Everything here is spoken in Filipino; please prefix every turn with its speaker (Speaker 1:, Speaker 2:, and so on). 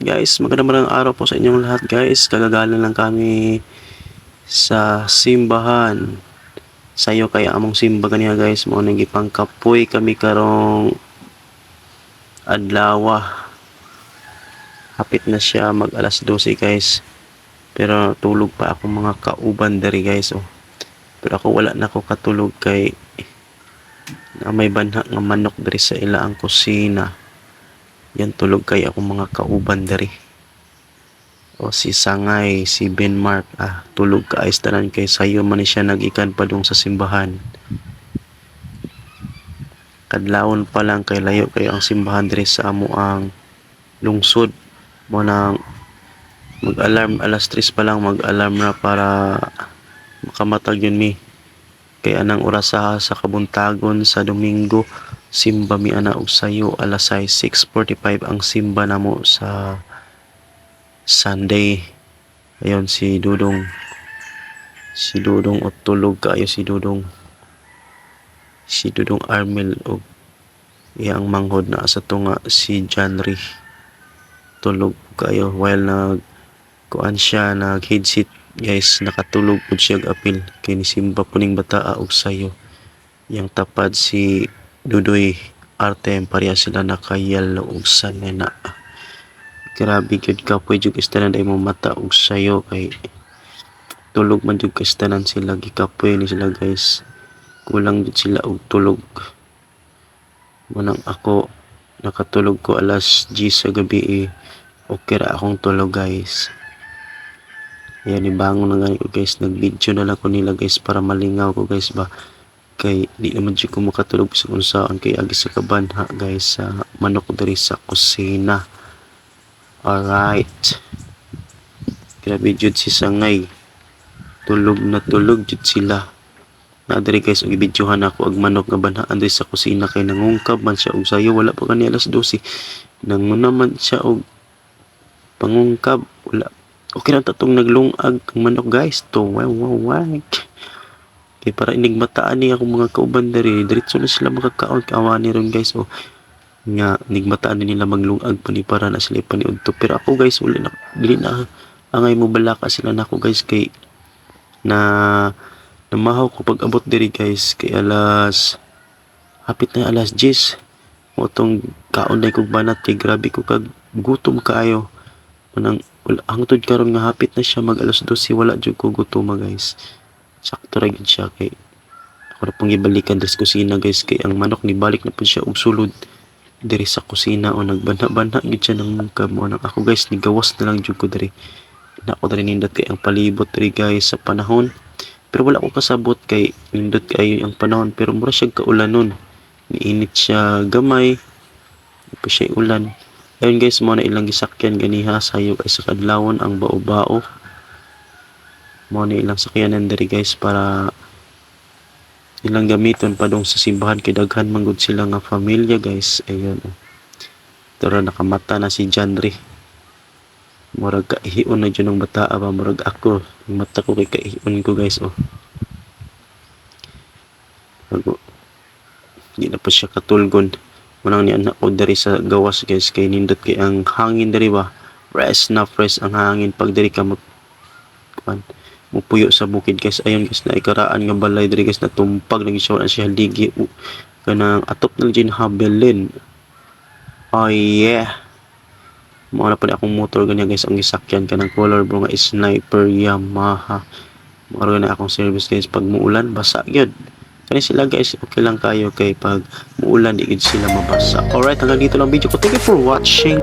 Speaker 1: guys, magandang magandang araw po sa inyong lahat guys. Kagagaling lang kami sa simbahan. Sayo kaya among simba kaniya guys, mo nang gipangkapoy kami karong adlaw. Hapit na siya mag alas 12 guys. Pero tulog pa ako mga kauban diri guys oh. Pero ako wala na ako katulog kay na may banha nga manok diri sa ila ang kusina. Yan tulog kay ako mga kauban diri. O si Sangay, si Benmark, ah, tulog ka ayos tanan kay sayo man siya nagikan pa dong sa simbahan. Kadlawon pa lang kay layo kay ang simbahan diri sa amo ang lungsod mo nang mag-alarm alas 3 pa lang mag-alarm na para makamatag yun mi kay anang orasaha sa kabuntagon sa Domingo simba mi ana og sayo alas 6:45 ang simba namo sa Sunday. Ayon si Dudong. Si Dudong og tulog kaayo si Dudong. Si Dudong Armel og iyang manghod na sa tunga si Janry. Tulog kayo while nag kuan siya nag headset guys nakatulog pud siya apil. Kay ni simba puning bataa og sayo yang tapad si Dudoy Artem pareha sila nakayalo og sanena grabe gyud ka pwede jud istanan day mo mata og sayo kay tulog man jud kastanan sila gikapoy ni sila guys kulang jud sila og tulog manang ako nakatulog ko alas 10 sa gabi eh. okay ra akong tulog guys Ayan, ibangon na gani ko guys. Nag-video na lang ko nila guys para malingaw ko guys ba. Kay di naman siya ko makatulog sa kung saan. Kay agi sa kabanha guys sa manok dari sa kusina. Alright. Grabe jud si Sangay. Tulog na tulog jud sila. Na diri guys og ibidyohan ako og manok nga banhaan diri sa kusina kay nangungkab man siya og sayo wala pa kani alas 12. Nanguna man siya og pangungkab wala okay na tatong naglungag ang manok guys to wow wow wow kay para inigmataan ni akong mga kauban diri. Diretso na sila makakaon kaawani ron guys oh. Nga nigmataan din nila maglungag pa ni para na sila paniudto pero ako guys wala na. Dili na. Angay mo balaka sila nako guys kay na namahaw ko pag abot diri guys kay alas hapit na alas 10 mo tong kaon day banat kay grabe ko kag gutom kaayo. Manang hangtod karon nga hapit na siya mag alas 12 wala jud ko gutoma guys sakto ra gyud siya kay ako na pong gibalikan sa kusina guys kay ang manok ni balik na pud siya og sulod diri sa kusina. O nagbanha-banha gyud siya ng mungkab mo nang ako guys ni gawas na lang jud ko diri. Na ako diri nindot kay ang palibot diri guys sa panahon. Pero wala ko kasabot kay nindot kay ang panahon. Pero mura siya kaulanon. Niinit siya gamay. Pa siya ulan. Ayun guys, mo na ilang gisakyan ganiha sayo ay sa kadlawon ang bao-bao. Mo na ilang sakyanan diri guys para ilang gamiton pa dong sa simbahan kay daghan man gud sila nga pamilya guys. Ayun. oh. Tara nakamata na si Janry. Murag kaihion na dyan ng bata ba murag ako. Yung mata ko kay kaihion ko guys oh. Bago. Hindi na pa siya katulgon manang ni anak ko dari sa gawas guys kay nindot kay ang hangin dari ba fresh na fresh ang hangin pag dari ka mag kuan mupuyo sa bukid guys. Ayun guys na ikaraan nga balay diri guys. Na tumpag lagi siya siya ligi u- kanang atop na dyan habelin oh yeah. Mo na pa akong motor ganyan guys. Ang gisakyan kanang color bro nga sniper Yamaha. Mo na akong service guys. Pag muulan basa gyud kani sila guys okay lang kayo kay pag muulan di sila mabasa. Alright hanggang dito lang video ko. Thank you for watching